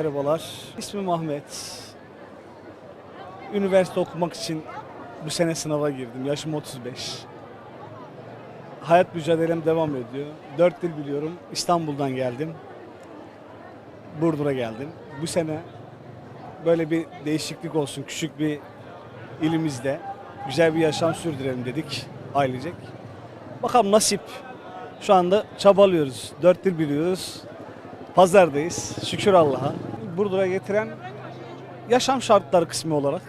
Merhabalar. İsmim Ahmet. Üniversite okumak için bu sene sınava girdim. Yaşım 35. Hayat mücadelem devam ediyor. Dört dil biliyorum. İstanbul'dan geldim. Burdur'a geldim. Bu sene böyle bir değişiklik olsun. Küçük bir ilimizde güzel bir yaşam sürdürelim dedik ailecek. Bakalım nasip. Şu anda çabalıyoruz. Dört dil biliyoruz. Pazardayız. Şükür Allah'a. Burdur'a getiren yaşam şartları kısmı olarak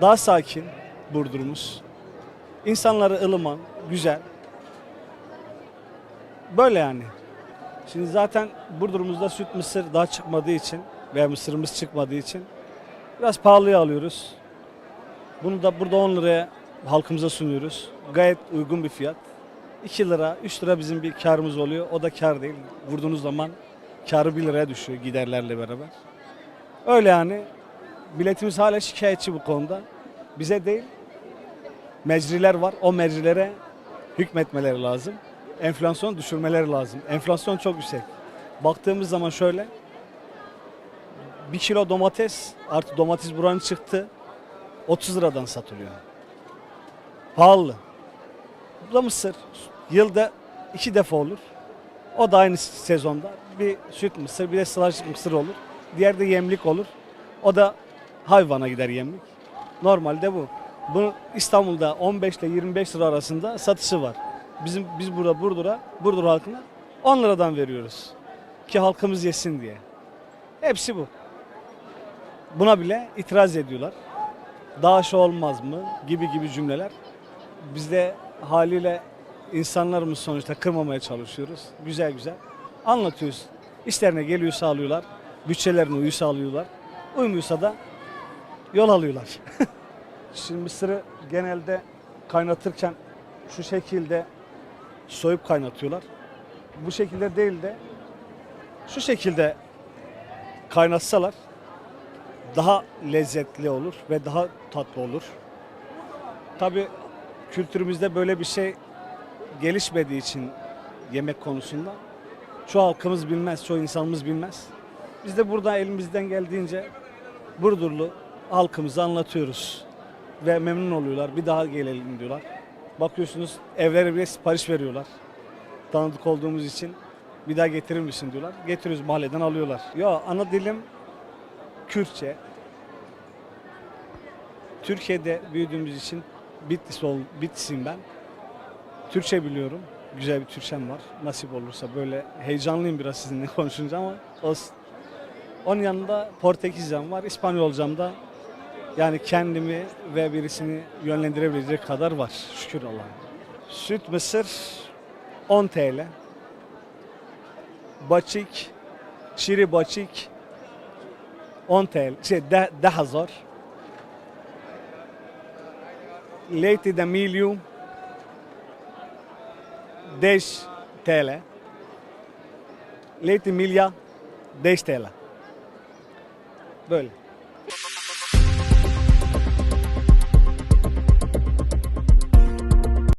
daha sakin Burdur'umuz. İnsanları ılıman, güzel. Böyle yani. Şimdi zaten Burdur'umuzda süt mısır daha çıkmadığı için veya mısırımız çıkmadığı için biraz pahalıya alıyoruz. Bunu da burada 10 liraya halkımıza sunuyoruz. Gayet uygun bir fiyat. 2 lira, 3 lira bizim bir karımız oluyor. O da kar değil. Vurduğunuz zaman karı 1 liraya düşüyor giderlerle beraber. Öyle yani. Biletimiz hala şikayetçi bu konuda. Bize değil, mecriler var. O mecrilere hükmetmeleri lazım. Enflasyon düşürmeleri lazım. Enflasyon çok yüksek. Baktığımız zaman şöyle. Bir kilo domates, artık domates buranın çıktı. 30 liradan satılıyor. Pahalı. Bu da mısır. Yılda iki defa olur. O da aynı sezonda. Bir süt mısır, bir de sılaç mısır olur. Diğer de yemlik olur. O da hayvana gider yemlik. Normalde bu. Bu İstanbul'da 15 ile 25 lira arasında satışı var. Bizim biz burada Burdur'a, Burdur halkına 10 liradan veriyoruz. Ki halkımız yesin diye. Hepsi bu. Buna bile itiraz ediyorlar. Daha şu olmaz mı gibi gibi cümleler. Biz de haliyle insanlarımız sonuçta kırmamaya çalışıyoruz. Güzel güzel anlatıyoruz. İşlerine geliyorsa alıyorlar. Bütçelerine uyuyorsa alıyorlar. Uymuyorsa da yol alıyorlar. Şimdi mısırı genelde kaynatırken şu şekilde soyup kaynatıyorlar. Bu şekilde değil de şu şekilde kaynatsalar daha lezzetli olur ve daha tatlı olur. Tabi kültürümüzde böyle bir şey gelişmediği için yemek konusunda çoğu halkımız bilmez, çoğu insanımız bilmez. Biz de burada elimizden geldiğince Burdurlu halkımıza anlatıyoruz ve memnun oluyorlar. Bir daha gelelim diyorlar. Bakıyorsunuz evlere bile sipariş veriyorlar. Tanıdık olduğumuz için bir daha getirir misin diyorlar. Getiriyoruz mahalleden alıyorlar. Ya ana dilim Kürtçe. Türkiye'de büyüdüğümüz için Bitlis ol, Bitlis'im ben. Türkçe biliyorum. Güzel bir Türkçem var. Nasip olursa böyle heyecanlıyım biraz sizinle konuşunca ama olsun. Onun yanında Portekizcem var, İspanyolcam da yani kendimi ve birisini yönlendirebilecek kadar var. Şükür Allah'a. Süt mısır 10 TL. Baçik, çiri baçik 10 TL. Şey, de, daha zor. Leite de milho 10 TL. Leite milha 10 TL. Böyle.